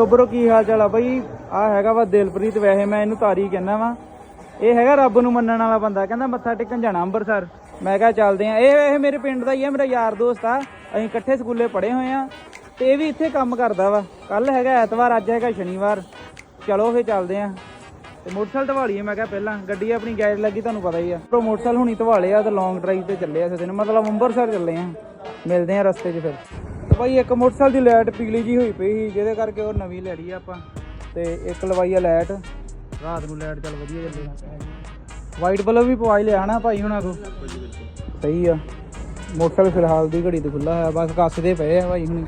ਟੋਬਰੋ ਕੀ ਹਾਲ ਚਾਲ ਆ ਬਈ? ਆ ਹੈਗਾ ਵਾ ਦਿਲਪ੍ਰੀਤ ਵੈਸੇ ਮੈਂ ਇਹਨੂੰ ਤਾਰੀ ਕਹਿੰਦਾ ਵਾ। ਇਹ ਹੈਗਾ ਰੱਬ ਨੂੰ ਮੰਨਣ ਵਾਲਾ ਬੰਦਾ, ਕਹਿੰਦਾ ਮੱਥਾ ਟੇਕਣ ਜਾਣਾ ਅੰਮ੍ਰਿਤਸਰ ਮੈਂ ਕਿਹਾ ਚੱਲਦੇ ਆ। ਇਹ ਇਹ ਮੇਰੇ ਪਿੰਡ ਦਾ ਹੀ ਆ, ਮੇਰਾ ਯਾਰ ਦੋਸਤ ਆ। ਅਸੀਂ ਇਕੱਠੇ ਸਕੂਲੇ ਪੜ੍ਹੇ ਹੋਏ ਆ ਤੇ ਇਹ ਵੀ ਇੱਥੇ ਕੰਮ ਕਰਦਾ ਵਾ। ਕੱਲ ਹੈਗਾ ਐਤਵਾਰ, ਅੱਜ ਹੈਗਾ ਸ਼ਨੀਵਾਰ। ਚਲੋ ਫੇ ਚੱਲਦੇ ਆ। ਤੇ ਮੋਟਰਸਾਈਕਲ ਧਵਾਲੀਏ, ਮੈਂ ਕਿਹਾ ਪਹਿਲਾਂ ਗੱਡੀ ਆਪਣੀ ਗੈਰ ਲੱਗੀ, ਤੁਹਾਨੂੰ ਪਤਾ ਹੀ ਆ। ਪਰ ਮੋਟਰਸਾਈਕਲ ਹੁਣੀ ਧਵਾਲੇ ਆ ਤੇ ਲੌਂਗ ਡਰਾਈਵ ਤੇ ਚੱਲੇ ਆ ਇਸ ਦਿਨ ਮਤਲਬ ਅੰਮ੍ਰਿਤਸਰ ਚੱਲੇ ਆ। ਮਿਲਦੇ ਆ ਰਸਤੇ 'ਚ ਫਿਰ। ਭਾਈ ਇੱਕ ਮੋਟਰਸਾਈਕਲ ਦੀ ਲਾਈਟ ਪੀਲੀ ਜੀ ਹੋਈ ਪਈ ਸੀ ਜਿਹਦੇ ਕਰਕੇ ਉਹ ਨਵੀਂ ਲੈ ਲਈ ਆਪਾਂ। ਤੇ ਇੱਕ ਲਵਾਈ ਆ ਲਾਈਟ। ਰਾਤ ਨੂੰ ਲਾਈਟ ਚੱਲ ਵਧੀਆ ਚੱਲੇ। ਵਾਈਟ ਬਲਬ ਵੀ ਪਵਾਈ ਲਿਆ ਨਾ ਭਾਈ ਹੁਣਾਂ ਕੋ ਸਹੀ ਆ। ਮੋਟਰਸਾਈਕਲ ਫਿਲਹਾਲ ਦੀ ਘੜੀ ਤੇ ਖੁੱਲਾ ਹੋਇਆ ਬਸ ਕੱਸਦੇ ਪਏ ਆ ਭਾਈ ਹੁਣੀ।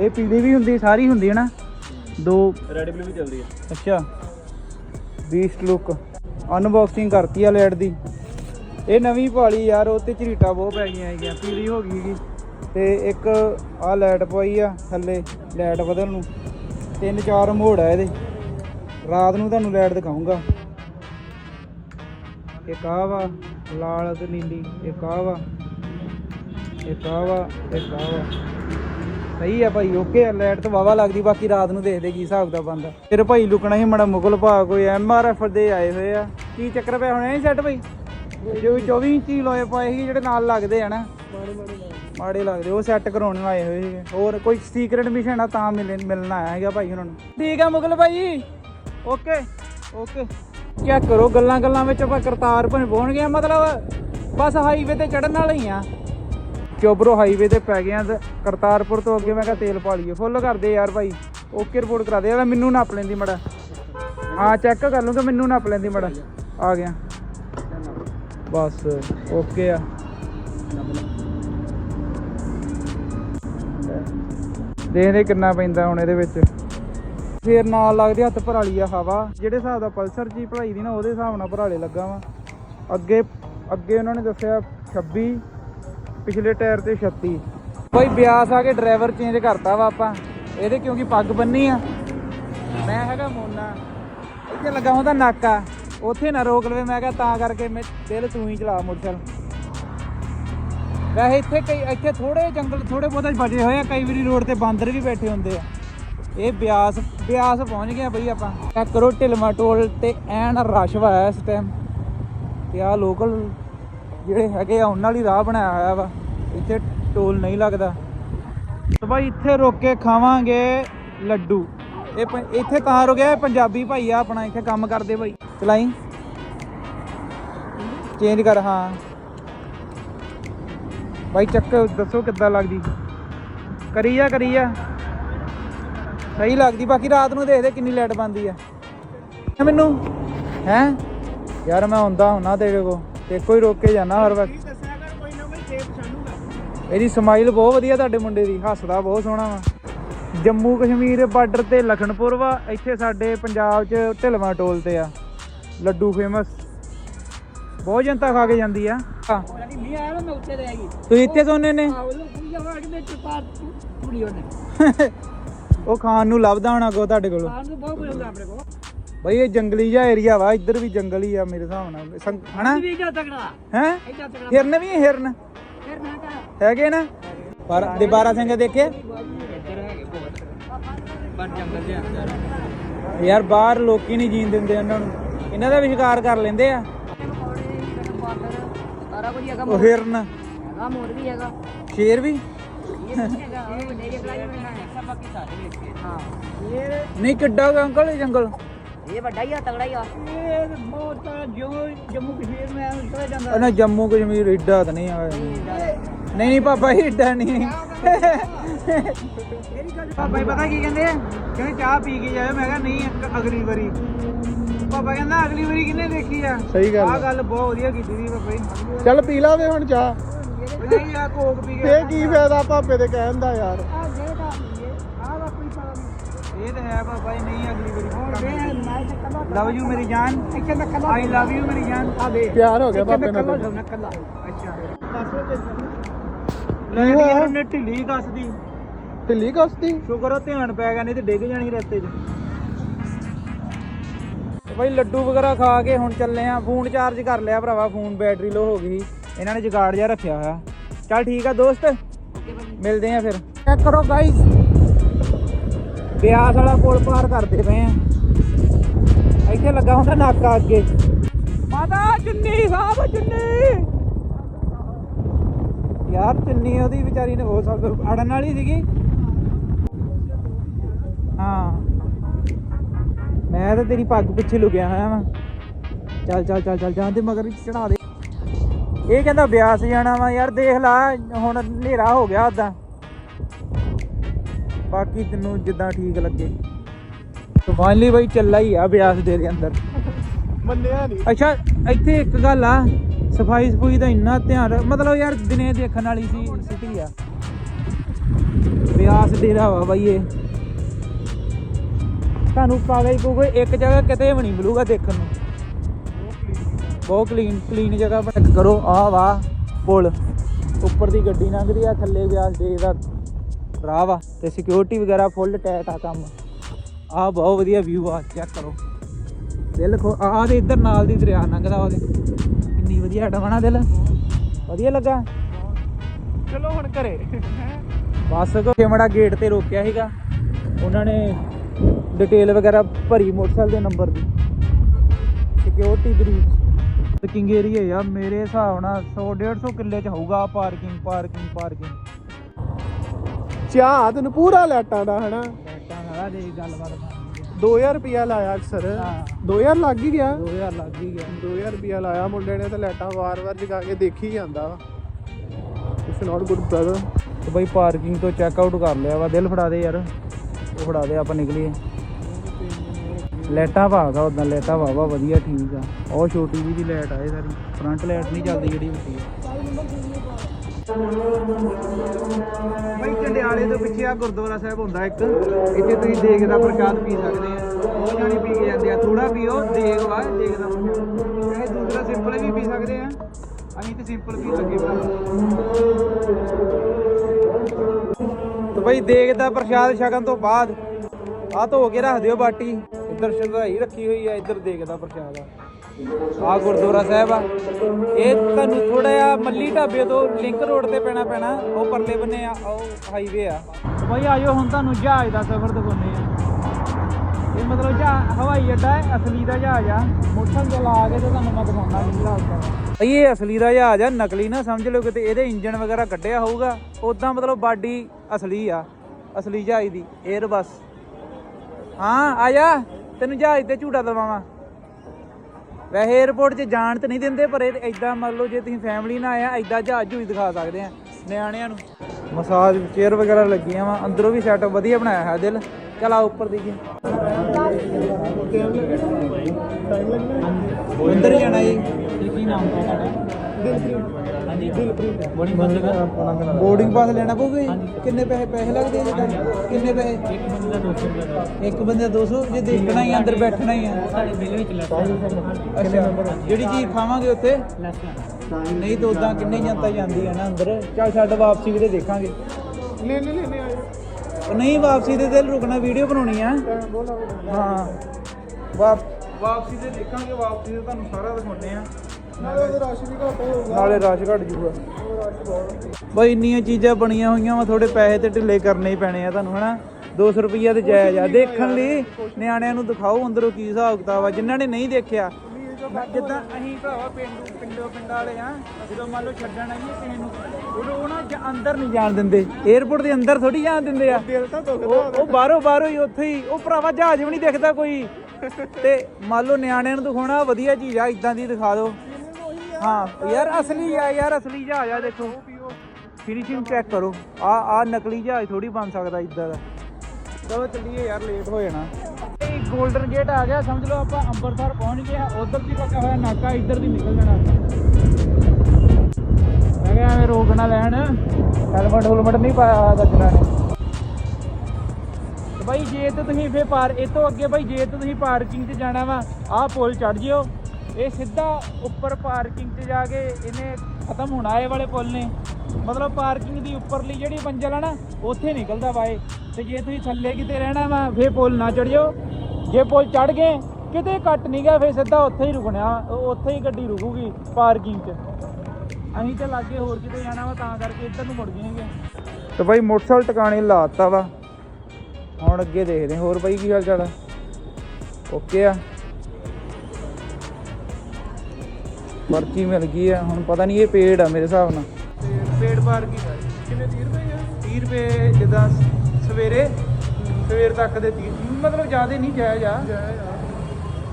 ਇਹ ਪੀਲੀ ਵੀ ਹੁੰਦੀ ਸਾਰੀ ਹੁੰਦੀ ਹੈ ਨਾ ਦੋ ਰੈਡ ਬਲੂ ਵੀ ਚੱਲਦੀ ਹੈ ਅੱਛਾ। ਬੀਸਟ ਲੁੱਕ ਅਨਬਾਕਸਿੰਗ ਕਰਤੀ ਆ ਲੈਟ ਦੀ। ਇਹ ਨਵੀਂ ਪਾਲੀ ਯਾਰ ਉਹ ਤੇ ਝਰੀਟਾ ਬਹੁਤ ਪੈ ਗਈਆਂ ਹੈਗੀਆਂ ਪੀਲੀ ਹੋ ਗਈ ਗੀ ਤੇ ਇੱਕ ਆ ਲਾਈਟ ਪਾਈ ਆ ਥੱਲੇ ਲਾਈਟ ਬਦਲ ਨੂੰ। ਤਿੰਨ ਚਾਰ ਮੋੜ ਆ ਇਹਦੇ। ਰਾਤ ਨੂੰ ਤੁਹਾਨੂੰ ਲਾਈਟ ਦਿਖਾਉਂਗਾ ਇੱਕ ਆ ਵਾ, ਲਾਲ ਤੇ ਨੀਲੀ, ਇੱਕ ਆ ਵਾ, ਇੱਕ ਆ ਵਾ, ਇੱਕ ਆ ਵਾ। ਸਹੀ ਆ ਭਾਈ ਓਕੇ ਆ ਲਾਈਟ ਤਾਂ ਵਾਵਾ ਲੱਗਦੀ, ਬਾਕੀ ਰਾਤ ਨੂੰ ਦੇਖਦੇ ਕੀ ਹਿਸਾਬ ਦਾ ਬੰਦਾ। ਫਿਰ ਭਾਈ ਲੁਕਣਾ ਹੀ ਮੜਾ ਮੁਗਲ ਭਾ ਕੋਈ ਐਮ ਆਰ ਐਫ ਦੇ ਆਏ ਹੋਏ ਆ। ਕੀ ਚੱਕਰ ਪਿਆ ਹੋਣਾ ਸੈੱਟ ਭਾਈ? ਜੋ 24 ਇੰਚੀ ਲੋਏ ਪਾਏ ਸੀ, ਜਿਹੜੇ ਨਾਲ ਲੱਗਦੇ ਆ ਨਾ। ਮਾੜੇ ਲੱਗਦੇ, ਉਹ ਸੈੱਟ ਕਰਾਉਣ ਆਏ ਹੋਏ ਸੀਗੇ। ਹੋਰ ਕੋਈ ਸੀਕ੍ਰੇਟ ਮਿਸ਼ਨ ਆ ਤਾਂ ਮਿਲਣ ਮਿਲਣ ਆਇਆ ਹੈਗਾ ਭਾਈ ਉਹਨਾਂ ਨੂੰ। ਠੀਕ ਆ ਮੁਗਲ ਭਾਈ। ਓਕੇ ਓਕੇ ਚੈੱਕ ਕਰੋ, ਗੱਲਾਂ ਗੱਲਾਂ ਵਿੱਚ ਆਪਾਂ ਕਰਤਾਰਪੁਰ ਪਹੁੰਚ ਗਏ ਮਤਲਬ ਬਸ ਹਾਈਵੇ ਤੇ ਚੜਨ ਵਾਲੇ ਹੀ ਆ। ਚੋਬਰੋ ਹਾਈਵੇ ਤੇ ਪੈ ਗਏ ਆ ਕਰਤਾਰਪੁਰ ਤੋਂ ਅੱਗੇ ਮੈਂ ਕਿਹਾ ਤੇਲ ਪਾ ਲਈਏ। ਫੁੱਲ ਕਰਦੇ ਯਾਰ ਭਾਈ। ਓਕੇ ਰਿਪੋਰਟ ਕਰਾ ਦੇ। ਯਾਰ ਮੈਨੂੰ ਨਾਪ ਲੈਂਦੀ ਮੜਾ। ਹਾਂ ਚੈੱਕ ਕਰ ਲੂੰਗਾ ਮੈਨੂੰ ਨਾਪ ਲੈਂਦੀ ਮੜਾ। ਆ ਗਿਆ। ਬਸ ਓਕੇ ਆ। ਦੇਖਦੇ ਕਿੰਨਾ ਪੈਂਦਾ ਹੁਣ ਇਹਦੇ ਵਿੱਚ। ਫੇਰ ਨਾਲ ਲੱਗਦੇ ਹੱਥ ਭਰਾਲੀ ਆ ਹਵਾ। ਜਿਹੜੇ ਹਿਸਾਬ ਦਾ ਪਲਸਰ ਜੀ ਭਰਾਈ ਦੀ ਨਾ, ਉਹਦੇ ਹਿਸਾਬ ਨਾਲ ਭਰਾਲੇ ਲੱਗਾ ਵਾ। ਅੱਗੇ ਅੱਗੇ ਉਹਨਾਂ ਨੇ ਦੱਸਿਆ 26 ਪਿਛਲੇ ਟਾਇਰ ਤੇ 36 ਕੋਈ ਬਿਆਸ ਆ ਕੇ ਡਰਾਈਵਰ ਚੇਂਜ ਕਰਤਾ ਵਾ ਆਪਾਂ। ਇਹਦੇ ਕਿਉਂਕਿ ਪੱਗ ਬੰਨੀ ਆ। ਮੈਂ ਹੈਗਾ ਮੋਨਾ। ਇੱਥੇ ਲੱਗਾ ਹੁੰਦਾ ਨਾਕਾ। ਉੱਥੇ ਨਾ ਰੋਕ ਲਵੇ, ਮੈਂ ਕਿਹਾ ਤਾਂ ਕਰਕੇ ਮੈਂ ਦਿਲ ਤੂੰ ਹੀ ਚਲਾ ਮੋਟਰਸਾਈਕਲ। ਵੈਸੇ ਇੱਥੇ ਕਈ, ਇੱਥੇ ਥੋੜੇ ਜੰਗਲ ਥੋੜੇ ਬਹੁਤੇ ਬਚੇ ਹੋਏ ਆ, ਕਈ ਵਾਰੀ ਰੋਡ ਤੇ ਬਾਂਦਰ ਵੀ ਬੈਠੇ ਹੁੰਦੇ ਆ। ਇਹ ਬਿਆਸ ਬਿਆਸ ਪਹੁੰਚ ਗਏ ਆ ਬਈ ਆਪਾਂ। ਚੈੱਕ ਕਰੋ ਢਿਲਮਾ ਟੋਲ ਤੇ ਐਨ ਰਸ਼ ਵਾ ਇਸ ਟਾਈਮ ਤੇ ਆ ਲੋਕਲ ਜਿਹੜੇ ਹੈਗੇ ਆ, ਉਹਨਾਂ ਲਈ ਰਾਹ ਬਣਾਇਆ ਹੋਇਆ ਵਾ। ਇੱਥੇ ਟੋਲ ਨਹੀਂ ਲੱਗਦਾ। ਤੇ ਭਾਈ ਇੱਥੇ ਰੁਕ ਕੇ ਖਾਵਾਂਗੇ ਲੱਡੂ। ਇਹ ਇੱਥੇ ਤਾਂ ਰੁਕਿਆ? ਪੰਜਾਬੀ ਭਾਈ ਆ ਆਪਣਾ, ਇੱਥੇ ਕੰਮ ਕਰਦੇ ਭਾਈ ਚਲਾਈ। ਚੇਂਜ ਕਰ, ਹਾਂ। ਭਾਈ ਚੱਕ, ਦੱਸੋ ਕਿੱਦਾਂ ਲੱਗਦੀ? ਕਰੀ ਆ ਕਰੀ ਆ ਸਹੀ ਲੱਗਦੀ, ਬਾਕੀ ਰਾਤ ਨੂੰ ਦੇਖਦੇ ਕਿੰਨੀ ਲਾਈਟ ਬੰਦੀ ਆ। ਮੈਨੂੰ? ਹੈ? ਯਾਰ ਮੈਂ ਆਉਂਦਾ ਹੁੰਨਾ ਤੇਰੇ ਕੋ ਤੇ ਕੋਈ ਰੋਕ ਕੇ ਜਾਣਾ ਹਰ ਵਕਤ। ਇਹਦੀ ਸਮਾਈਲ ਬਹੁਤ ਵਧੀਆ ਤੁਹਾਡੇ ਮੁੰਡੇ ਦੀ, ਹੱਸਦਾ ਬਹੁਤ ਸੋਹਣਾ ਵਾ। ਜੰਮੂ ਕਸ਼ਮੀਰ ਬਾਰਡਰ ਤੇ ਲਖਨਪੁਰ ਵਾ, ਇੱਥੇ ਸਾਡੇ ਪੰਜਾਬ 'ਚ ਢਿਲਵਾਂ ਟੋਲ ਤੇ ਆ, ਲੱਡੂ ਫੇਮਸ ਬਹੁਤ ਜਨਤਾ ਖਾ ਕੇ ਜਾਂਦੀ ਆ। ਹਾਂ। ਨਹੀਂ ਆਇਆ ਨਾ ਮੈਂ ਉੱਤੇ ਰਹਿ ਗਈ ਤੁਸੀਂ ਇੱਥੇ ਸੋਨੇ ਨੇ? ਆਹ ਉਹ ਕੁੜੀ ਜਵਾ ਕੇ ਵਿੱਚ ਪਾ ਕੁੜੀ ਉਹਨੇ ਉਹ ਖਾਣ ਨੂੰ ਲੱਭਦਾ ਹੋਣਾ ਕੋ ਤੁਹਾਡੇ ਕੋਲ? ਆਣ ਨੂੰ ਬਹੁਤ ਕੁਝ ਹੁੰਦਾ ਆਪਣੇ ਕੋਲ ਬਈ ਇਹ ਜੰਗਲੀ ਜਿਹਾ ਏਰੀਆ ਵਾ, ਇੱਧਰ ਵੀ ਜੰਗਲ ਹੀ ਆ ਮੇਰੇ ਹਿਸਾਬ ਨਾਲ। ਸੰਗ- ਹਨਾ? ਵੀ ਜਾ ਤਕੜਾ ਹੈ? ਇੱਡਾ ਤਕੜਾ ਹਿਰਨ ਵੀ ਹਿਰਨ? ਫਿਰ ਨਾ ਕਾ ਹੈਗੇ ਨਾ? ਪਰ ਦੇ 12 ਸਿੰਘ ਦੇਖੇ? ਇੱਧਰ ਹੈਗੇ ਬਹੁਤ ਪਰ ਜੰਗਲ ਦੇ ਅੰਦਰ ਯਾਰ ਬਾਹਰ ਲੋਕੀ ਨਹੀਂ ਜੀਣ ਦਿੰਦੇ ਉਹਨਾਂ ਨੂੰ। ਇਹਨਾਂ ਦਾ ਵੀ ਸ਼ਿਕਾਰ ਕਰ ਲੈਂਦੇ ਆ। ਸਾਰਾ ਕੁਝ ਹੈਗਾ ਉਹ ਹਿਰਨ। ਹੈਗਾ ਮੋਰ ਵੀ ਹੈਗਾ। ਸ਼ੇਰ ਵੀ? ਇਹ ਵੀ ਹੈਗਾ ਉਹ ਵੱਡੇ ਜਿਹੇ ਫਲਾਈ ਮੈਂ ਸਭ ਬਾਕੀ ਸਾਰੇ ਵੇਖੇ ਹਾਂ। ਇਹ ਨਹੀਂ ਕਿੱਡਾ ਕੁ ਅੰਕਲ ਇਹ ਜੰਗਲ? ਇਹ ਵੱਡਾ ਹੀ ਆ ਤਗੜਾ ਹੀ ਆ। ਇਹ ਬਹੁਤ ਜੋ ਜੰਮੂ ਕਸ਼ਮੀਰ ਮੈਂ ਉਤਰ ਜਾਂਦਾ। ਇਹਨਾਂ ਜੰਮੂ ਕਸ਼ਮੀਰ ਏਡਾ ਤਾਂ ਨਹੀਂ ਆ ਨਹੀਂ ਨਹੀਂ। ਪਾਪਾ ਏਡਾ ਨਹੀਂ। ਪਾਪਾ ਜੀ ਪਤਾ ਕੀ ਕਹਿੰਦੇ ਆ? ਕਹਿੰਦੇ ਚਾਹ ਪੀ ਕੇ ਜਾਇਓ। ਮੈਂ ਕਿਹਾ ਨਹੀਂ ਅਗ- ਅਗਲੀ ਵਾਰੀ। ਪਾਪਾ ਕਹਿੰਦਾ ਅਗਲੀ ਵਾਰੀ ਕਿੰਨੇ ਦੇਖੀ ਆ? ਸਹੀ ਗੱਲ ਆਹ ਗੱਲ ਬਹੁਤ ਵਧੀਆ ਕੀਤੀ ਸੀ ਪਾਪਾ ਜੀ। ਚੱਲ ਪੀ ਲਾਵੇ ਹੁਣ ਚਾਹ। ਨਹੀਂ ਆ ਕੋਕ ਪੀ ਕੇ ਇਹ ਕੀ ਫਾਇਦਾ ਭਾਪੇ ਦੇ ਕਹਿਣ ਦਾ ਯਾਰ। ਆ ਜਿਹੜਾ ਆ ਦਾ ਕੋਈ ਪਤਾ ਨਹੀਂ ਇਹ ਤਾਂ ਹੈ ਪਾਪਾ ਜੀ ਨਹੀਂ ਅਗਲੀ ਵਾਰੀ ਲਵ ਯੂ ਮੇਰੀ ਜਾਨ। ਇੱਥੇ ਮੈਂ ਕਲਾ ਆਈ ਲਵ ਯੂ ਮੇਰੀ ਜਾਨ। ਆ ਦੇ ਪਿਆਰ ਹੋ ਗਿਆ ਮੈਂ ਨਾਲ ਕਲਾ ਕਲਾ ਅੱਛਾ। ਕੀ ਲੈ ਹੋਇਆ? ਯਾਰ ਨੇ ਢਿੱਲੀ ਕੱਸਦੀ ਢਿੱਲੀ ਕਸਤੀ ਸ਼ੁਕਰ ਉਹ ਧਿਆਨ ਪੈ ਗਿਆ ਨਹੀਂ ਤੇ ਡਿੱਗ ਜਾਣੀ ਰਸਤੇ 'ਚ। ਤੇ ਲੱਡੂ ਵਗੈਰਾ ਖਾ ਕੇ ਹੁਣ ਚੱਲੇ ਆ। ਫੋਨ ਚਾਰਜ ਕਰ ਲਿਆ ਭਰਾਵਾ, ਫੋਨ ਬੈਟਰੀ ਲੋ ਹੋ ਗਈ। ਇਹਨਾਂ ਨੇ ਜਗਾੜ ਜਿਹਾ ਰੱਖਿਆ ਹੋਇਆ। ਚੱਲ ਠੀਕ ਆ ਦੋਸਤ, ਮਿਲਦੇ ਆ ਫਿਰ। ਚੈੱਕ ਕਰੋ ਗਾਇਸ ਬਿਆਸ ਵਾਲਾ ਪੁਲ ਪਾਰ ਕਰਦੇ ਪਏ ਆ। ਇੱਥੇ ਲੱਗਾ ਹੁੰਦਾ ਨਾਕਾ ਅੱਗੇ। ਮਾਤਾ, ਚੁੰਨੀ ਸਾਹਿਬ ਚੁੰਨੀ। ਯਾਰ ਚੁੰਨੀ ਉਹਦੀ ਵਿਚਾਰੀ ਨੇ ਉਹ ਸਭ ਅੜਨ ਵਾਲੀ ਸੀਗੀ। ਹਾਂ। ਮੈਂ ਤਾਂ ਤੇਰੀ ਪੱਗ ਪਿੱਛੇ ਲੁਕਿਆ ਹੋਇਆ ਵਾਂ। ਚੱਲ ਚੱਲ ਚੱਲ ਚੱਲ ਜਾਂਦੇ ਮਗਰ ਚੜਾ ਦੇ। ਇਹ ਕਹਿੰਦਾ ਬਿਆਸ ਜਾਣਾ ਵਾ ਯਾਰ ਦੇਖ ਲਾ ਹੁਣ ਹਨੇਰਾ ਹੋ ਗਿਆ ਉਦਾਂ ਬਾਕੀ ਤੈਨੂੰ ਜਿੱਦਾਂ ਠੀਕ ਲੱਗੇ। ਤੇ ਫਾਈਨਲੀ ਬਈ ਚੱਲਾ ਹੀ ਆ ਬਿਆਸ ਦੇ ਦੇ ਅੰਦਰ। ਮੰਨਿਆ ਨਹੀਂ ਅੱਛਾ ਇੱਥੇ ਇੱਕ ਗੱਲ ਆ ਸਫ਼ਾਈ ਸਫੂਈ ਦਾ ਇੰਨਾ ਧਿਆਨ ਮਤਲਬ ਯਾਰ ਦਿਨੇ ਦੇਖਣ ਵਾਲੀ ਸੀ ਸਿਟੀ ਆ। ਬਿਆਸ ਡੇਰਾ ਵਾ ਬਾਈ ਇਹ। ਤੁਹਾਨੂੰ ਪੂਗੇ ਇੱਕ ਜਗ੍ਹਾ ਕਿਤੇ ਵੀ ਨਹੀਂ ਮਿਲੂਗਾ ਦੇਖਣ ਨੂੰ। ਬਹੁਤ ਕਲੀਨ ਕਲੀਨ ਜਗ੍ਹਾ ਬਣ ਕਰੋ। ਆਹ ਵਾ ਪੁਲ। ਉੱਪਰ ਦੀ ਗੱਡੀ ਲੰਘਦੀ ਆ ਥੱਲੇ ਬਿਆਸ ਡੇ ਦਾ ਰਾਹ ਵਾ ਤੇ ਸਿਕਿਉਰਿਟੀ ਵਗੈਰਾ ਫੁੱਲ ਟੈਟ ਆ ਕੰਮ। ਆਹ ਬਹੁਤ ਵਧੀਆ ਵਿਊ ਆ ਚੈੱਕ ਕਰੋ। ਦਿਲ ਖੋ ਆਹ ਦੇ ਇੱਧਰ ਨਾਲ ਦੀ ਦਰਿਆ ਲੰਘਦਾ ਉਹਦੇ। ਕਿੰਨੀ ਵਧੀਆ ਡਵਣਾ ਦਿਲ। ਵਧੀਆ ਲੱਗਾ। ਚਲੋ ਹੁਣ ਘਰੇ। ਬੱਸ ਕੋ ਖੇਮੜਾ ਗੇਟ ਤੇ ਰੋਕਿਆ ਸੀਗਾ। ਉਹਨਾਂ ਨੇ ਡਿਟੇਲ ਵਗੈਰਾ ਭਰੀ ਮੋਟਰਸਾਈਕਲ ਦੇ ਨੰਬਰ ਦੀ। ਸਿਕਿਉਰਿਟੀ ਬਰੀਚ ਪਾਰਕਿੰਗ ਏਰੀਆ ਆ ਮੇਰੇ ਹਿਸਾਬ ਨਾਲ 100 150 ਕਿੱਲੇ ਚ ਹੋਊਗਾ ਪਾਰਕਿੰਗ ਪਾਰਕਿੰਗ ਪਾਰਕਿੰਗ ਚਾਹ ਤੈਨੂੰ ਪੂਰਾ ਲੈਟਾਂ ਦਾ ਹਨਾ? ਲੈਟਾਂ ਵਾਲਾ ਦੇ ਗੱਲਬਾਤ ਬਣਦੀ 2000 ਰੁਪਿਆ ਲਾਇਆ ਅਕਸਰ। ਹਾਂ। 2000 ਲੱਗ ਹੀ ਗਿਆ। 2000 ਲੱਗ ਹੀ ਗਿਆ। 2000 ਰੁਪਿਆ ਲਾਇਆ ਮੁੰਡੇ ਨੇ ਤੇ ਲੈਟਾਂ ਵਾਰ-ਵਾਰ ਜਗਾ ਕੇ ਦੇਖੀ ਜਾਂਦਾ ਵਾ। ਇਟਸ ਨਾਟ ਗੁੱਡ ਬ੍ਰਦਰ ਤੇ ਬਈ ਪਾਰਕਿੰਗ ਤੋਂ ਚੈੱਕ ਆਊਟ ਕਰ ਲਿਆ ਵਾ। ਦਿਲ ਫੜਾ ਦੇ ਯਾਰ। ਉਹ ਫੜਾ ਦੇ ਆਪਾਂ ਨਿਕਲੀਏ। ਲਾਈਟਾਂ ਭਾਗਾ ਉਦਾਂ ਲਾਈਟਾਂ ਵਾਵਾ ਵਧੀਆ ਠੀਕ ਆ। ਉਹ ਛੋਟੀ ਜਿਹੀ ਦੀ ਲਾਈਟ ਆ ਸਾਰੀ ਫਰੰਟ ਲਾਈਟ ਨਹੀਂ ਚੱਲਦੀ ਜਿਹੜੀ ਵੱਡੀ ਆ। ਬਈ ਚੰਡਿਆਲੇ ਤੋਂ ਪਿੱਛੇ ਆ ਗੁਰਦੁਆਰਾ ਸਾਹਿਬ ਹੁੰਦਾ ਇੱਕ। ਇੱਥੇ ਤੁਸੀਂ ਦੇਗ ਦਾ ਪ੍ਰਸ਼ਾਦ ਪੀ ਸਕਦੇ ਆ। ਉਹ ਜਾਣੀ ਪੀ ਕੇ ਜਾਂਦੇ ਆ। ਥੋੜਾ ਪੀਓ, ਦੇਗ ਵਾ, ਦੇਗ ਦਾ ਇਹ ਦੂਸਰਾ ਸਿੰਪਲ ਵੀ ਪੀ ਸਕਦੇ ਆ। ਅਸੀਂ ਤੇ ਸਿੰਪਲ ਪੀ ਲੱਗੇ ਤੇ ਬਈ ਦੇਗ ਦਾ ਪ੍ਰਸ਼ਾਦ ਛਕਣ ਤੋਂ ਬਾਅਦ ਆ ਧੋ ਕੇ ਰੱਖ ਦਿਓ ਬਾਟੀ। ਇੱਧਰ ਸ਼ਰਧਾਈ ਰੱਖੀ ਹੋਈ ਆ ਇੱਧਰ ਦੇਗ ਦਾ ਪ੍ਰਸ਼ਾਦ ਆ। ਆ ਗੁਰਦੁਆਰਾ ਸਾਹਿਬ ਆ। ਇਹ ਤੁਹਾਨੂੰ ਥੋੜਾ ਜਿਹਾ ਮੱਲੀ ਢਾਬੇ ਤੋਂ ਲਿੰਕ ਰੋਡ ਤੇ ਪੈਣਾ ਪੈਣਾ ਉਹ ਪਰਲੇ ਬੰਨੇ ਆ ਉਹ ਹਾਈਵੇ ਆ। ਬਈ ਆਜੋ ਹੁਣ ਤੁਹਾਨੂੰ ਜਹਾਜ਼ ਦਾ ਸਫ਼ਰ ਦਿਖਾਉਂਦੇ ਆ। ਇਹ ਮਤਲਬ ਜਹਾ ਹਵਾਈ ਅੱਡਾ ਹੈ ਅਸਲੀ ਦਾ ਜਹਾਜ਼ ਆ। ਮੋਟਰਸਾਈਕਲ ਚਲਾ ਕੇ ਤੇ ਤੁਹਾਨੂੰ ਮੈਂ ਦਿਖਾਉਣਾ ਜਿਹੜਾ ਹੁੰਦਾ ਬਈ ਇਹ ਅਸਲੀ ਦਾ ਜਹਾਜ਼ ਆ ਨਕਲੀ ਨਾ ਸਮਝ ਲਓ ਕਿਤੇ ਇਹਦੇ ਇੰਜਨ ਵਗੈਰਾ ਕੱਢਿਆ ਹੋਊਗਾ। ਉਦਾਂ ਮਤਲਬ ਬਾਡੀ ਅਸਲੀ ਆ ਅਸਲੀ ਜਹਾਜ਼ ਦੀ 에ਅਰ ਬੱਸ ਹਾਂ ਆ ਜਾ। ਤੈਨੂੰ ਜਹਾਜ਼ ਤੇ ਝੂਟਾ ਦਵਾਵਾਂ। ਵੈਸੇ 에어ਪੋਰਟ 'ਚ ਜਾਣ ਤੇ ਨਹੀਂ ਦਿੰਦੇ ਪਰ ਇਹ ਇਦਾਂ ਮੰਨ ਲਓ ਜੇ ਤੁਸੀਂ ਫੈਮਿਲੀ ਨਾਲ ਆਇਆ ਇਦਾਂ ਜਹਾਜ਼ ਜੂਈ ਦਿਖਾ ਸਕਦੇ ਆ ਨਿਆਣਿਆਂ ਨੂੰ। ਮਸਾਜ ਚੇਅਰ ਵਗੈਰਾ ਲੱਗੀਆਂ ਵਾ ਅੰਦਰੋਂ ਵੀ ਸੈਟਅਪ ਵਧੀਆ ਬਣਾਇਆ ਹੈ ਦਿਲ। ਚਲ ਆ ਉੱਪਰ ਦੇਖੀਏ ਅੰਦਰ ਹੀ ਜਾਣਾ ਜੀ। ਕੀ ਨਾਮ ਹੈ ਤੁਹਾਡਾ? ਬੋਰਡਿੰਗ ਪਾਸ ਲੈਣਾ ਪਊਗਾ ਜੀ? ਕਿੰਨੇ ਪੈਸੇ ਪੈਸੇ ਲੱਗਦੇ ਆ ਜਿੱਦਾਂ ਕਿੰਨੇ ਪੈਸੇ? ਇੱਕ ਬੰਦੇ ਦਾ 200 ਰੁਪਏ ਇੱਕ ਬੰਦੇ ਦਾ 200 ਜੇ ਦੇਖਣਾ ਹੀ ਆ, ਅੰਦਰ ਬੈਠਣਾ ਹੀ ਆ। ਸਾਡੇ ਬਿੱਲ ਵਿੱਚ ਅੱਛਾ ਜਿਹੜੀ ਚੀਜ਼ ਖਾਵਾਂਗੇ ਉੱਥੇ? ਨਹੀਂ ਤਾਂ ਉਦਾਂ ਕਿੰਨੀ ਜਨਤਾ ਜਾਂਦੀ ਹੈ ਨਾ ਅੰਦਰ। ਚੱਲ ਛੱਡ ਵਾਪਸੀ ਵੀ ਦੇਖਾਂਗੇ। ਲੈ ਲੈ ਲੈ ਉਹ ਨਹੀਂ ਵਾਪਸੀ ਦੇ ਦਿਲ ਰੁਕਣਾ ਵੀਡੀਓ ਬਣਾਉਣੀ ਆ। ਹਾਂ। ਵਾਪ ਵਾਪਸੀ ਤੇ ਦੇਖਾਂਗੇ ਵਾਪਸੀ ਤੇ ਤੁਹਾਨੂੰ ਸਾਰਾ ਦਿਖਾਉਂਦੇ ਆ। ਨਾਲੇ ਰਸ਼ ਘੱਟ ਜੂਗਾ। ਬਈ ਇੰਨੀਆਂ ਚੀਜ਼ਾਂ ਬਣੀਆਂ ਹੋਈਆਂ ਵਾ ਥੋੜੇ ਪੈਸੇ ਤੇ ਢਿੱਲੇ ਕਰਨੇ ਹੀ ਪੈਣੇ ਆ ਤੁਹਾਨੂੰ ਹਨਾ? 200 ਰੁਪਈਆ ਤੇ ਜਾਇਜ਼ ਆ। ਦੇਖਣ ਲਈ ਨਿਆਣਿਆਂ ਨੂੰ ਦਿਖਾਓ ਅੰਦਰੋਂ ਕੀ ਹਿਸਾਬ ਕਿਤਾਬ ਆ। ਜਿਨ੍ਹਾਂ ਨੇ ਨਹੀਂ ਦੇਖਿਆ ਜਿੱਦਾਂ ਅਸੀਂ ਭਰਾਵਾ ਪਿੰਡੂ ਪਿੰਡੋ ਪਿੰਡਾਂ ਵਾਲੇ ਆ ਜਦੋਂ ਮੰਨ ਲਓ ਛੱਡਣ ਆਈਏ ਕਿਸੇ ਨੂੰ ਉਦੋਂ ਉਹਨਾਂ ਚ ਅੰਦਰ ਨਹੀਂ ਜਾਣ ਦਿੰਦੇ। 에어ਪੋਰਟ ਦੇ ਅੰਦਰ ਥੋੜੀ ਜਾਣ ਦਿੰਦੇ ਆ। ਦਿਲ ਤਾਂ ਦੁਖਦਾ ਉਹ ਉਹ ਬਾਹਰੋਂ ਬਾਹਰੋਂ ਹੀ ਉੱਥੇ ਹੀ ਉਹ ਭਰਾਵਾ ਜਹਾਜ਼ ਵੀ ਨਹੀਂ ਦਿਖਦਾ ਕੋਈ। ਤੇ ਮੰਨ ਲਓ ਨਿਆਣਿਆਂ ਨੂੰ ਦਿਖਾਉਣਾ ਵਧੀਆ ਚੀਜ਼ ਆ ਇਦਾਂ ਦੀ ਦਿਖਾ ਦਿਓ। ਹਾਂ, ਯਾਰ ਅਸਲੀ ਆ, ਯਾਰ ਅਸਲੀ ਜਹਾਜ਼ ਆ, ਦੇਖੋ। ਫਿਨਿਸ਼ਿੰਗ ਚੈੱਕ ਕਰੋ। ਆ ਆ ਨਕਲੀ ਜਹਾਜ਼ ਥੋੜੀ ਬਣ ਸਕਦਾ ਇਦਾਂ ਦਾ ਚਲੋ ਚੱਲੀਏ ਯਾਰ ਲੇਟ ਹੋ ਜਾਣਾ। ਇਹ 골ਡਨ ਗੇਟ ਆ ਗਿਆ, ਸਮਝ ਲਓ ਆਪਾਂ ਅੰਮ੍ਰਿਤਸਰ ਪਹੁੰਚ ਗਏ ਆ ਉਧਰ ਦੀ ਪੱਕਾ ਹੋਇਆ, ਨਾਕਾ ਇੱਧਰ ਦੀ ਨਿਕਲ ਜਾਣਾ। ਮੈਂ ਕਿਹਾ ਐਵੇਂ ਰੋਕ ਨਾ ਲੈਣ। ਹੈਲਮਟ ਹੁਲਮਟ ਨਹੀਂ ਪਾਇਆ ਗੱਜਣਾ ਨੇ। ਬਾਈ, ਜੇ ਤੇ ਤੁਸੀਂ ਫੇਰ ਪਾਰ ਇਹ ਤੋਂ ਅੱਗੇ ਬਾਈ, ਜੇ ਤੇ ਤੁਸੀਂ ਪਾਰਕਿੰਗ 'ਚ ਜਾਣਾ ਵਾ, ਆਹ ਪੁਲ ਚੜ ਜਿਓ। ਇਹ ਸਿੱਧਾ ਉੱਪਰ ਪਾਰਕਿੰਗ 'ਚ ਜਾ ਕੇ ਇਹਨੇ ਖਤਮ ਹੋਣਾ, ਇਹ ਵਾਲੇ ਪੁਲ ਨੇ। ਮਤਲਬ ਪਾਰਕਿੰਗ ਦੀ ਉੱਪਰਲੀ ਜਿਹੜੀ ਮੰਜ਼ਲ ਆ ਨਾ, ਉੱਥੇ ਨਿਕਲਦਾ ਵਾ ਇਹ। ਤੇ ਜੇ ਤੁਸੀਂ ਥੱਲੇ ਕਿਤੇ ਰਹਿਣਾ ਵਾ, ਫੇਰ ਪੁਲ ਨਾ ਚੜ ਜਿਓ ਜੇ ਪੁਲ ਚੜ ਗਏ, ਕਿਤੇ ਕੱਟ ਨਹੀਂ ਗਿਆ, ਫੇਰ ਸਿੱਧਾ ਉੱਥੇ ਹੀ ਰੁਕਣਾ, ਉੱਥੇ ਹੀ ਗੱਡੀ ਰੁਕੂਗੀ ਪਾਰਕਿੰਗ 'ਚ। ਅਸੀਂ ਤੇ ਲਾਗੇ ਹੋਰ ਕਿਤੇ ਜਾਣਾ ਵਾ, ਤਾਂ ਕਰਕੇ ਇੱਧਰ ਨੂੰ ਮੁੜ ਜਾਣਗੇ ਤੇ ਬਾਈ ਮੋਟਰਸਾਈਕਲ ਟਿਕਾਣੇ ਲਾਤਾ ਵਾ। ਹੁਣ ਅੱਗੇ ਦੇਖਦੇ ਹੋਰ ਬਾਈ ਕੀ ਹਾਲ ਚਾਲ ਆ? ਓਕੇ ਆ। ਪਰਚੀ ਮਿਲ ਗਈ ਆ ਹੁਣ ਪਤਾ ਨਹੀਂ ਇਹ ਪੇਡ ਆ ਮੇਰੇ ਹਿਸਾਬ ਨਾਲ। ਪੇਡ ਪਾਰਕਿੰਗ ਆ? ਕਿੰਨੇ 30 ਰੁਪਏ ਆ? 30 ਰੁਪਏ ਜਿੱਦਾਂ ਸਵੇਰੇ ਸਵੇਰ ਤੱਕ ਦੇ 30 ਮਤਲਬ ਜ਼ਿਆਦਾ ਨਹੀਂ ਜਾਇਜ਼ ਆ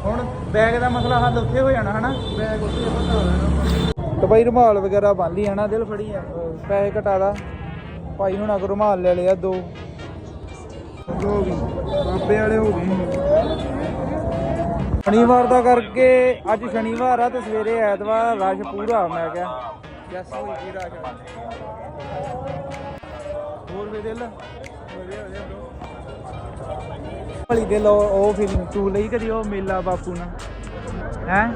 ਹੁਣ ਬੈਗ ਦਾ ਮਸਲਾ ਹੱਲ ਉੱਥੇ ਹੋ ਜਾਣਾ ਹਨਾ? ਬੈਗ ਉੱਥੇ ਬਣਾ ਲੈਣਾ ਤੇ ਭਾਈ ਰੁਮਾਲ ਵਗੈਰਾ ਬੰਨ ਲਈ ਹਨਾ? ਦਿਲ ਫੜੀ ਆ। ਪੈਸੇ ਘਟਾ ਦਾ ਭਾਈ ਹੁਣ ਅਗਰ ਰੁਮਾਲ ਲੈ ਲਿਆ ਦੋ। ਹੋ ਗਈ ਬਾਬੇ ਵਾਲੇ ਹੋ ਗਏ। ਸ਼ਨੀਵਾਰ ਦਾ ਕਰਕੇ ਅੱਜ ਸ਼ਨੀਵਾਰ ਆ ਤੇ ਸਵੇਰੇ ਐਤਵਾਰ ਰਸ਼ ਪੂਰਾ ਮੈਂ ਕਿਹਾ ਜੱਸ ਹੋਈ ਕੀ ਰਸ਼। ਹੋਰ ਵੀ ਦਿਲ ਵਧੀਆ ਵਧੀਆ। ਭਲੀ ਦਿਲ ਉਹ ਉਹ ਫੀਲਿੰਗ ਤੂੰ ਲਈ ਕਦੀ ਉਹ ਮੇਲਾ ਬਾਪੂ ਨਾਲ ਹੈ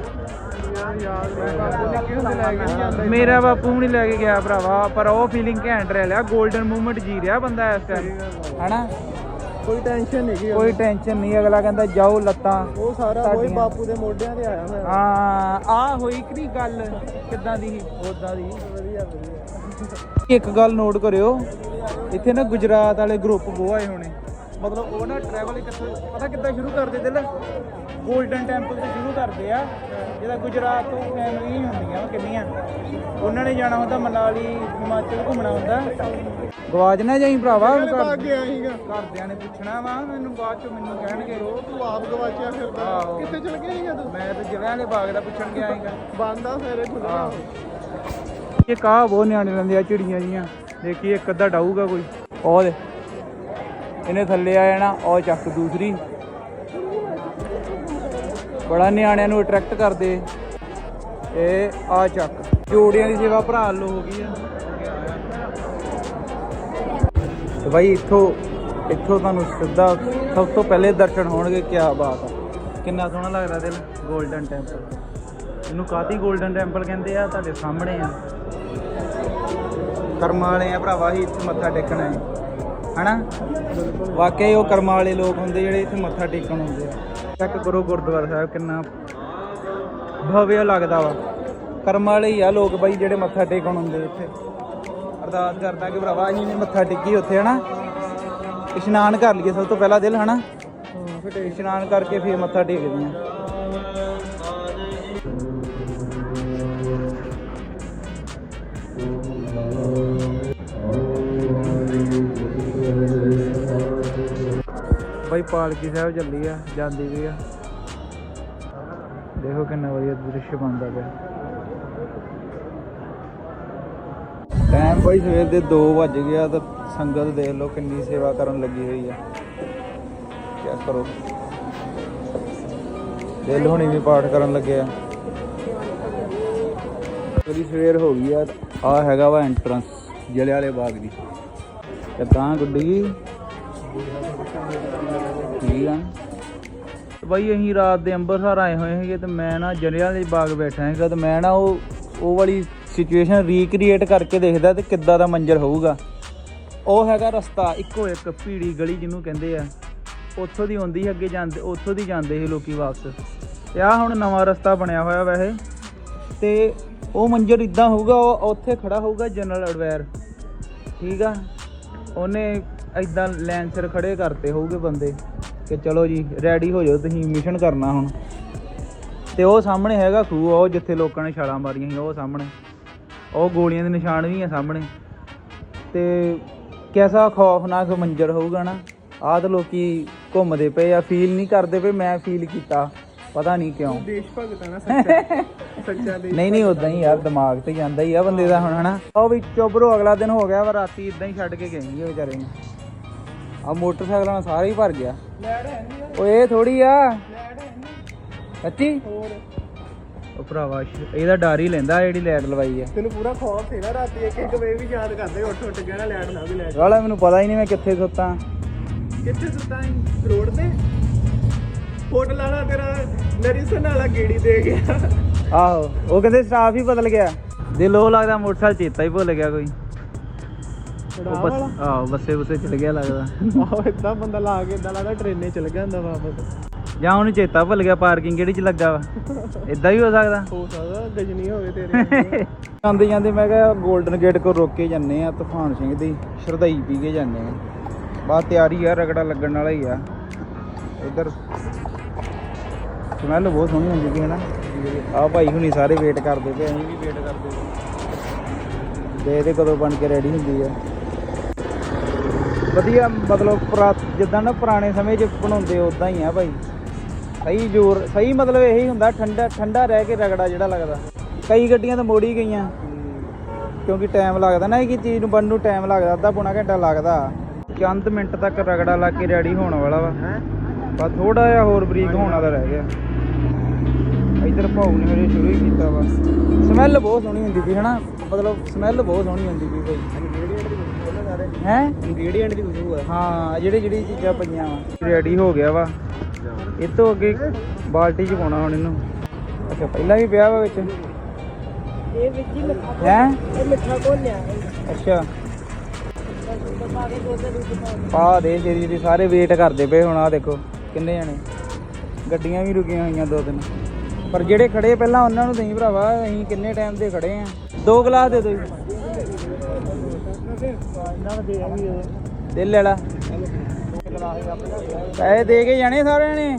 ਲੈ ਮੇਰਾ ਬਾਪੂ ਵੀ ਨਹੀਂ ਲੈ ਕੇ ਗਿਆ ਭਰਾਵਾ ਪਰ ਉਹ ਫੀਲਿੰਗ ਘੈਂਟ ਰਹਿ ਲਿਆ 골ਡਨ ਮੂਮੈਂਟ ਜੀ ਰਿਹਾ ਬੰਦਾ ਇਸ ਟਾਈਮ ਹਨਾ ਕੋਈ ਟੈਨਸ਼ਨ ਨਹੀਂ ਗਈ ਕੋਈ ਟੈਨਸ਼ਨ ਨਹੀਂ ਅਗਲਾ ਕਹਿੰਦਾ ਜਾਓ ਲੱਤਾਂ ਉਹ ਸਾਰਾ ਤੁਹਾਡੀਆਂ। ਕੋਈ ਬਾਪੂ ਦੇ ਮੋਢਿਆਂ ਤੇ ਆਇਆ ਹੋਇਆ। ਹਾਂ ਆ ਹੋਈ ਕਿ ਨਹੀਂ ਗੱਲ? ਕਿੱਦਾਂ ਦੀ? ਉਦਾਂ ਦੀ। ਵਧੀਆ ਵਧੀਆ। ਇੱਕ ਗੱਲ ਨੋਟ ਕਰਿਓ ਇੱਥੇ ਨਾ ਗੁਜਰਾਤ ਵਾਲੇ ਗਰੁੱਪ ਬਹੁਤ ਆਏ ਹੋਣੇ। ਮਤਲਬ ਉਹ ਨਾ ਟਰੈਵਲ ਕਿੱਥੋਂ ਪਤਾ ਕਿੱਦਾਂ ਸ਼ੁਰੂ ਕਰਦੇ ਦਿਲ 골ਡਨ ਟੈਂਪਲ ਤੋਂ ਸ਼ੁਰੂ ਕਰਦੇ ਆ ਜਿਹਦਾ ਗੁਜਰਾਤ ਤੋਂ ਫੈਮਿਲੀ ਹੁੰਦੀਆਂ ਕਿੰਨੀਆਂ। ਉਹਨਾਂ ਨੇ ਜਾਣਾ ਹੁੰਦਾ ਮਨਾਲੀ ਹਿਮਾਚਲ ਘੁੰਮਣਾ ਹੁੰਦਾ। ਗਵਾਚ ਨਾ ਜਾਈ ਭਰਾਵਾ ਭਾਗ ਗਿਆ ਸੀਗਾ। ਘਰਦਿਆਂ ਨੇ ਪੁੱਛਣਾ ਵਾ ਮੈਨੂੰ ਬਾਅਦ ਚ ਮੈਨੂੰ ਕਹਿਣਗੇ। ਉਹ ਤੂੰ ਆਪ ਗਵਾਚਿਆ ਫਿਰਦਾ। ਆਹੋ। ਕਿੱਥੇ ਚਲ ਗਿਆ ਸੀਗਾ ਤੂੰ? ਮੈਂ ਤਾਂ ਜਲਿਆਂ ਵਾਲੇ ਬਾਗ ਦਾ ਪੁੱਛਣ ਗਿਆ ਸੀਗਾ। ਬੰਦਾ ਫੇਰੇ ਖੁੱਲਣਾ ਆਹੋ। ਇਹ ਕਾ ਬਹੁਤ ਨਿਆਣੇ ਲੈਂਦੇ ਆ ਚਿੜੀਆਂ ਜੀਆਂ। ਦੇਖੀ ਇੱਕ ਅੱਧਾ ਡਾਊਗਾ ਕੋਈ। ਉਹ ਦੇ ਇਹਨੇ ਥੱਲੇ ਆ ਜਾਣਾ ਉਹ ਚੱਕ ਦੂਸਰੀ। ਬੜਾ ਨਿਆਣਿਆਂ ਨੂੰ ਅਟਰੈਕਟ ਕਰਦੇ। ਇਹ ਆ ਚੱਕ। ਜੋੜਿਆਂ ਦੀ ਸੇਵਾ ਭਰਾ ਲੋ ਹੋ ਗਈ ਆ। ਤੇ ਬਾਈ ਇੱਥੋਂ ਇੱਥੋਂ ਤੁਹਾਨੂੰ ਸਿੱਧਾ ਸਭ ਤੋਂ ਪਹਿਲੇ ਦਰਸ਼ਨ ਹੋਣਗੇ ਕੀ ਬਾਤ ਆ। ਕਿੰਨਾ ਸੋਹਣਾ ਲੱਗਦਾ ਦਿਲ 골ਡਨ ਟੈਂਪਲ ਇਹਨੂੰ ਕਾਤੀ 골ਡਨ ਟੈਂਪਲ ਕਹਿੰਦੇ ਆ? ਤੁਹਾਡੇ ਸਾਹਮਣੇ ਆ। ਕਰਮਾਂ ਵਾਲੇ ਆ ਭਰਾਵਾ ਹੀ ਇੱਥੇ ਮੱਥਾ ਟੇਕਣਾ ਹੈ। ਹਨਾ? ਵਾਕਿਆ ਹੀ ਉਹ ਕਰਮਾਂ ਵਾਲੇ ਲੋਕ ਹੁੰਦੇ ਜਿਹੜੇ ਇੱਥੇ ਮੱਥਾ ਟੇਕਣ ਆਉਂਦੇ ਆ। ਚੈੱਕ ਕਰੋ ਗੁਰਦੁਆਰਾ ਸਾਹਿਬ ਕਿੰਨਾ ਭਵਿਆ ਲੱਗਦਾ ਵਾ। ਕਰਮਾਂ ਵਾਲੇ ਹੀ ਆ ਲੋਕ ਬਾਈ ਜਿਹੜੇ ਮੱਥਾ ਟੇਕਣ ਆਉਂਦੇ ਇੱਥੇ। ਅਰਦਾਸ ਕਰਦਾ ਕਿ ਭਰਾਵਾ ਅਸੀਂ ਵੀ ਮੱਥਾ ਟੇਕੀ ਉੱਥੇ ਹਨਾ? ਇਸ਼ਨਾਨ ਕਰ ਲਈਏ ਸਭ ਤੋਂ ਪਹਿਲਾਂ ਦਿਲ ਹਨਾ? ਫਿਰ ਇਸ਼ਨਾਨ ਕਰਕੇ ਫਿਰ ਮੱਥਾ ਟੇਕਦੇ ਆ। ਬਾਈ ਪਾਲਕੀ ਸਾਹਿਬ ਚੱਲੀ ਆ, ਜਾਂਦੀ ਵੀ ਆ। ਦੇਖੋ ਕਿੰਨਾ ਵਧੀਆ ਦ੍ਰਿਸ਼ ਬਣਦਾ ਪਿਆ। ਟਾਈਮ ਬਾਈ ਸਵੇਰ ਦੇ 2 ਵੱਜ ਗਿਆ ਤਾਂ ਸੰਗਤ ਦੇਖ ਲਓ ਕਿੰਨੀ ਸੇਵਾ ਕਰਨ ਲੱਗੀ ਹੋਈ ਆ। ਚੈੱਕ ਕਰੋ। ਦਿਲ ਹੁਣੀ ਵੀ ਪਾਠ ਕਰਨ ਲੱਗੇ ਆ ਪੂਰੀ ਸਵੇਰ ਹੋ ਗਈ ਆ ਆ ਹੈਗਾ ਵਾ ਐਂਟਰੈਂਸ ਜਲਿਆਲੇ ਬਾਗ ਦੀ। ਤੇ ਤਾਂ ਗੁੱਡੀ ਬਾਈ ਅਸੀਂ ਰਾਤ ਦੇ ਅੰਬਰਸਰ ਆਏ ਹੋਏ ਸੀਗੇ ਤੇ ਮੈਂ ਨਾ ਜਲਿਆਂ ਦੇ ਬਾਗ ਬੈਠਾ ਸੀਗਾ ਤੇ ਮੈਂ ਨਾ ਉਹ ਉਹ ਵਾਲੀ ਸਿਚੁਏਸ਼ਨ ਰੀਕ੍ਰੀਏਟ ਕਰਕੇ ਦੇਖਦਾ ਤੇ ਕਿੱਦਾਂ ਦਾ ਮੰਜ਼ਰ ਹੋਊਗਾ। ਉਹ ਹੈਗਾ ਰਸਤਾ, ਇੱਕੋ ਇੱਕ ਭੀੜੀ ਗਲੀ ਜਿਹਨੂੰ ਕਹਿੰਦੇ ਆ। ਉੱਥੋਂ ਦੀ ਆਉਂਦੀ ਅੱਗੇ ਜਾਂਦੇ, ਉੱਥੋਂ ਦੀ ਜਾਂਦੇ ਸੀ ਲੋਕੀ ਵਾਪਸ। ਤੇ ਆ ਹੁਣ ਨਵਾਂ ਰਸਤਾ ਬਣਿਆ ਹੋਇਆ ਵੈਸੇ। ਤੇ ਉਹ ਮੰਜ਼ਰ ਇਦਾਂ ਹੋਊਗਾ, ਉਹ ਉੱਥੇ ਖੜਾ ਹੋਊਗਾ ਜਨਰਲ ਅਡਵੈਰ ਠੀਕ ਆ? ਉਹਨੇ ਇਦਾਂ ਲਾਈਨ ਸਿਰ ਖੜੇ ਕਰਤੇ ਹੋਊਗੇ ਬੰਦੇ। ਕਿ ਚਲੋ ਜੀ ਰੈਡੀ ਹੋ ਜਾਓ ਤੁਸੀਂ ਮਿਸ਼ਨ ਕਰਨਾ ਹੁਣ। ਤੇ ਉਹ ਸਾਹਮਣੇ ਹੈਗਾ ਖੂਹ ਉਹ ਜਿੱਥੇ ਲੋਕਾਂ ਨੇ ਛਾਲਾਂ ਮਾਰੀਆਂ ਸੀ ਉਹ ਸਾਹਮਣੇ। ਉਹ ਗੋਲੀਆਂ ਦੇ ਨਿਸ਼ਾਨ ਵੀ ਆ ਸਾਹਮਣੇ। ਤੇ ਕਿਹਦਾ ਖੌਫਨਾਕ ਮੰਜ਼ਰ ਹੋਊਗਾ ਨਾ। ਆਹ ਤਾਂ ਲੋਕੀ ਘੁੰਮਦੇ ਪਏ ਆ ਫੀਲ ਨਹੀਂ ਕਰਦੇ ਪਏ ਮੈਂ ਫੀਲ ਕੀਤਾ। ਪਤਾ ਨਹੀਂ ਕਿਉਂ। ਦੇਸ਼ ਭਗਤ ਆ ਨਾ ਸੱਚਾ ਸੱਚਾ ਦੇਸ਼ ਨਹੀਂ ਨਹੀਂ ਉਦਾਂ ਹੀ ਯਾਰ ਦਿਮਾਗ ਤੇ ਜਾਂਦਾ ਹੀ ਆ ਬੰਦੇ ਦਾ ਹੁਣ ਹਨਾ। ਉਹ ਵੀ ਚੁੱਪਰੋ ਅਗਲਾ ਦਿਨ ਹੋ ਗਿਆ ਵਾ ਰਾਤੀ ਇਦਾਂ ਹੀ ਛੱਡ ਕੇ ਗਏ ਉਹ ਵਿਚਾਰੇ। ਨੂੰ ਆ ਮੋਟਰਸਾਈਕਲਾਂ ਨਾਲ ਸਾਰਾ ਹੀ ਭਰ ਗਿਆ। ਨਹੀਂ ਓਏ ਇਹ ਥੋੜੀ ਆ। ਸੱਚੀ? ਹੋਰ। ਉਹ ਭਰਾਵਾ ਇਹਦਾ ਡਰ ਹੀ ਲੈਂਦਾ ਜਿਹੜੀ ਲਾਈਟ ਲਵਾਈ ਆ। ਤੈਨੂੰ ਪੂਰਾ ਖੌਫ ਸੀ ਨਾ ਰਾਤੀ ਇੱਕ ਇੱਕ ਵੇ ਵੀ ਯਾਦ ਕਰਦੇ ਉੱਠ ਉੱਠ ਕੇ ਨਾ ਲੈੜ ਨਾ ਵੀ ਲੈੜ ਵਾਲਾ ਮੈਨੂੰ ਪਤਾ ਹੀ ਨਹੀਂ ਮੈਂ ਕਿੱਥੇ ਸੁੱਤਾ। ਕਿੱਥੇ ਸੁੱਤਾ ਰੋਡ ਤੇ? ਹੋਟਲ ਵਾਲਾ ਤੇਰਾ ਮੈਡੀਸਨ ਵਾਲਾ ਗੇੜੀ ਦੇ ਗਿਆ। ਆਹੋ ਉਹ ਕਹਿੰਦੇ ਸਟਾਫ ਹੀ ਬਦਲ ਗਿਆ। ਦਿਲ ਉਹ ਲੱਗਦਾ ਮੋਟਰਸਾਈਕਲ ਚੇਤਾ ਹੀ ਭੁੱਲ ਗਿਆ ਕੋਈ। ਉਹ ਬਸ ਆਹੋ ਬੱਸੇ ਬੱਸੇ ਚਲ ਗਿਆ ਲੱਗਦਾ। ਆਹੋ ਇਦਾਂ ਬੰਦਾ ਲਾ ਕੇ ਇਦਾਂ ਲੱਗਦਾ ਟ੍ਰੇਨੇ ਚਲ ਗਿਆ ਹੁੰਦਾ ਵਾਪਸ। ਜਾਂ ਉਹਨੂੰ ਚੇਤਾ ਭੁੱਲ ਗਿਆ ਪਾਰਕਿੰਗ ਕਿਹੜੀ ਚ ਲੱਗਾ ਵਾ। ਇਦਾਂ ਵੀ ਹੋ ਸਕਦਾ। ਹੋ ਸਕਦਾ ਗਜਨੀ ਹੋਵੇ ਤੇਰੇ ਜਾਂਦੇ ਜਾਂਦੇ ਮੈਂ ਕਿਹਾ 골ਡਨ ਗੇਟ ਕੋਲ ਰੁਕ ਕੇ ਜਾਂਦੇ ਆ ਤੂਫਾਨ ਸਿੰਘ ਦੀ ਸ਼ਰਧਾਈ ਪੀ ਕੇ ਜਾਂਦੇ ਆ। ਬਸ ਤਿਆਰੀ ਆ ਰਗੜਾ ਲੱਗਣ ਵਾਲਾ ਹੀ ਆ। ਇਧਰ ਸਮੈਲ ਬਹੁਤ ਸੋਹਣੀ ਹੁੰਦੀ ਸੀ ਹਨਾ? ਆ ਭਾਈ ਹੁਣੀ ਸਾਰੇ ਵੇਟ ਕਰਦੇ ਪਏ ਅਸੀਂ ਵੀ ਵੇਟ ਕਰਦੇ ਪਏ। ਦੇਖਦੇ ਕਦੋਂ ਬਣ ਕੇ ਰੈਡੀ ਹੁੰਦੀ ਆ? ਵਧੀਆ, ਮਤਲਬ ਪੁਰਾ, ਜਿੱਦਾਂ ਨਾ ਪੁਰਾਣੇ ਸਮੇਂ 'ਚ ਬਣਾਉਂਦੇ ਉਦਾਂ ਹੀ ਆ ਭਾਈ ਸਹੀ ਜ਼ੋਰ, ਸਹੀ ਮਤਲਬ ਇਹੀ ਹੁੰਦਾ, ਠੰਡਾ ਠੰਡਾ ਰਹਿ ਕੇ ਰਗੜਾ ਜਿਹੜਾ ਲੱਗਦਾ। ਕਈ ਗੱਡੀਆਂ ਤਾਂ ਮੋੜੀ ਗਈਆਂ। ਕਿਉਂਕਿ ਟਾਈਮ ਲੱਗਦਾ ਨਾ ਇਹ ਚੀਜ਼ ਨੂੰ ਬਣਨ ਨੂੰ ਟਾਈਮ ਲੱਗਦਾ, ਅੱਧਾ ਪੌਣਾ ਘੰਟਾ ਲੱਗਦਾ। ਚੰਦ ਮਿੰਟ ਤੱਕ ਰਗੜਾ ਲਾ ਕੇ ਰੈਡੀ ਹੋਣ ਵਾਲਾ ਵਾ। ਬਸ ਥੋੜਾ ਜਿਹਾ ਹੋਰ ਬਰੀਕ ਹੋਣ ਵਾਲਾ ਰਹਿ ਗਿਆ। ਇਧਰ ਭਾਉ ਨੇ ਮੇਰੇ ਸ਼ੁਰੂ ਹੀ ਕੀਤਾ ਵਾ। ਸਮੈਲ ਬਹੁਤ ਸੋਹਣੀ ਹੁੰਦੀ ਸੀ, ਹਨਾ? ਮਤਲਬ ਸਮੈਲ ਬਹੁਤ ਸੋਹਣੀ ਹੁੰਦੀ ਸੀ ਭਾਈ ਹੈ? ਇੰਗਰੀਡੀਐਂਟ ਦੀ ਖੁਸ਼ਬੂ ਆ। ਹਾਂ ਜਿਹੜੀ ਜਿਹੜੀ ਚੀਜ਼ਾਂ ਪਈਆਂ ਵਾ। ਰੈਡੀ ਹੋ ਗਿਆ ਵਾ। ਇਹ ਤੋਂ ਅੱਗੇ ਬਾਲਟੀ 'ਚ ਪਾਉਣਾ ਹੁਣ ਇਹਨੂੰ। ਅੱਛਾ ਪਹਿਲਾਂ ਵੀ ਪਿਆ ਵਾ ਵਿੱਚ? ਇਹ ਵਿੱਚ ਹੀ ਮਿੱਠਾ ਹੈ? ਇਹ ਮਿੱਠਾ ਘੋਲਿਆ ਅੱਛਾ। ਪਾ ਦੇ ਜਿਹੜੀ ਜਿਹੜੀ ਸਾਰੇ ਵੇਟ ਕਰਦੇ ਪਏ ਹੁਣ ਆ ਦੇਖੋ ਕਿੰਨੇ ਜਣੇ। ਗੱਡੀਆਂ ਵੀ ਰੁਕੀਆਂ ਹੋਈਆਂ ਦੋ ਦਿਨ ਪਰ ਜਿਹੜੇ ਖੜੇ ਪਹਿਲਾਂ ਉਹਨਾਂ ਨੂੰ ਦੇਈ ਭਰਾਵਾ ਅਸੀਂ ਕਿੰਨੇ ਟਾਈਮ ਦੇ ਖੜੇ ਆ? ਦੋ ਗਲਾਸ ਦੇ ਦੋ ਦਿਲ ਵਾਲਾ ਪੈਸੇ ਦੇ ਕੇ ਜਾਣੇ ਸਾਰਿਆਂ ਨੇ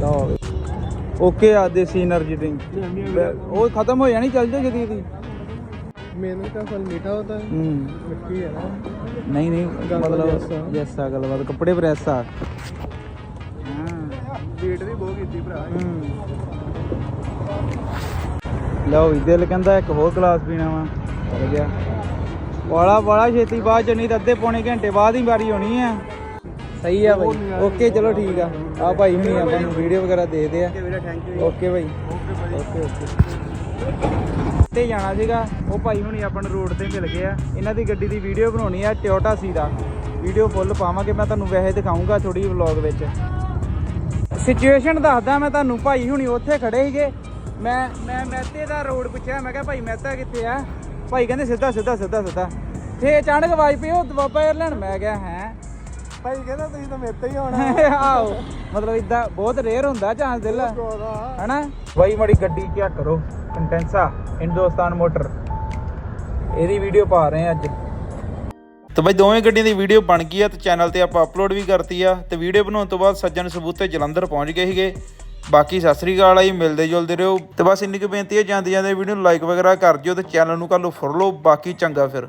ਲਓ ਓਕੇ ਆ ਦੇਸੀ એનર્ਜੀ ਡਰਿੰਕ ਉਹ ਖਤਮ ਹੋ ਜਾਣੀ ਚੱਲ ਜਾ ਜਦੀ ਦੀ मेहनत का फल मीठा होता है मिट्टी है ना नहीं नहीं मतलब जैसा गलबात कपड़े प्रेस आ हाँ वेट भी बहुत की भरा ਲਓ ਵੀ ਦਿਲ ਕਹਿੰਦਾ ਇੱਕ ਹੋਰ ਗਲਾਸ ਪੀਣਾ ਵਾ। ਚਲ ਗਿਆ। ਵਾਲਾ ਵਾਲਾ ਛੇਤੀ ਬਾਅਦ ਚ ਨਹੀਂ ਤਾਂ ਅੱਧੇ ਪੌਣੇ ਘੰਟੇ ਬਾਅਦ ਹੀ ਵਾਰੀ ਹੋਣੀ ਆ। ਸਹੀ ਆ ਬਾਈ। ਓਕੇ ਚਲੋ ਠੀਕ ਆ। ਆ ਭਾਈ ਹੁਣੀ ਆਪਾਂ ਨੂੰ ਵੀਡੀਓ ਵਗੈਰਾ ਦੇਖਦੇ ਆ। ਓਕੇ ਭਾਈ। Okay okay. ਤੇ ਜਾਣਾ ਸੀਗਾ। ਉਹ ਭਾਈ ਹੁਣੀ ਆਪਾਂ ਨੂੰ ਰੋਡ ਤੇ ਮਿਲ ਗਏ ਆ। ਇਹਨਾਂ ਦੀ ਗੱਡੀ ਦੀ ਵੀਡੀਓ ਬਣਾਉਣੀ ਆ ਟਿਓਟਾ ਸੀ ਦਾ। ਵੀਡੀਓ ਫੁੱਲ ਪਾਵਾਂਗੇ। ਮੈਂ ਤੁਹਾਨੂੰ ਵੈਸੇ ਦਿਖਾਉਂਗਾ ਥੋੜੀ ਵਲੌਗ ਵਿੱਚ। ਸਿਚੁਏਸ਼ਨ ਦੱਸਦਾ ਮੈਂ ਤੁਹਾਨੂੰ। ਭਾਈ ਹੁਣੀ ਉੱਥੇ ਖੜੇ ਸੀਗੇ। ਮੈਂ ਮੈਂ ਮਹਿਤੇ ਦਾ ਰੋਡ ਪੁੱਛਿਆ ਮੈਂ ਕਿਹਾ ਭਾਈ ਮਹਿਤਾ ਕਿੱਥੇ ਆ? ਭਾਈ ਕਹਿੰਦੇ ਸਿੱਧਾ ਸਿੱਧਾ ਸਿੱਧਾ ਸਿੱਧਾ। ਤੇ ਅਚਾਨਕ ਆਵਾਜ਼ ਪਈ ਉਹ ਦਵਾਬਾ 에ਅਰਲਾਈਨ ਮੈਂ ਕਿਹਾ ਹੈ? ਭਾਈ ਕਹਿੰਦਾ ਤੁਸੀਂ ਤਾਂ ਮੇਰੇ ਤੇ ਹੀ ਆਉਣਾ ਆਓ ਮਤਲਬ ਇਦਾਂ ਬਹੁਤ ਰੇਅਰ ਹੁੰਦਾ ਚਾਂਸ ਦਿਲ ਹਨਾ? ਬਾਈ ਮੜੀ ਗੱਡੀ ਚੈੱਕ ਕਰੋ। Contessa Hindustan motor. ਇਹਦੀ ਵੀਡੀਓ ਪਾ ਰਹੇ ਆ ਅੱਜ। ਤੇ ਬਾਈ ਦੋਵੇਂ ਗੱਡੀਆਂ ਦੀ ਵੀਡੀਓ ਬਣ ਗਈ ਆ ਤੇ ਚੈਨਲ ਤੇ ਆਪਾਂ ਅਪਲੋਡ ਵੀ ਕਰਤੀ ਆ। ਤੇ ਵੀਡੀਓ ਬਣਾਉਣ ਤੋਂ ਬਾਅਦ ਸੱਜਣ ਸਬੂਤੇ ਜਲੰਧਰ ਪਹੁੰਚ ਗਏ ਸੀਗੇ। ਬਾਕੀ ਸਤਿ ਸ੍ਰੀ ਅਕਾਲ ਆਈ ਮਿਲਦੇ ਜੁਲਦੇ ਰਹੋ। ਤੇ ਬਸ ਇੰਨੀ ਕੁ ਬੇਨਤੀ ਹੈ ਜਾਂਦੇ ਜਾਂਦੇ ਵੀਡੀਓ ਨੂੰ ਲਾਈਕ ਵਗੈਰਾ ਕਰ ਦਿਓ ਤੇ ਚੈਨਲ ਨੂੰ ਕਰ ਲਓ, ਫੋਲੋ, ਬਾਕੀ ਚੰਗਾ ਫਿਰ।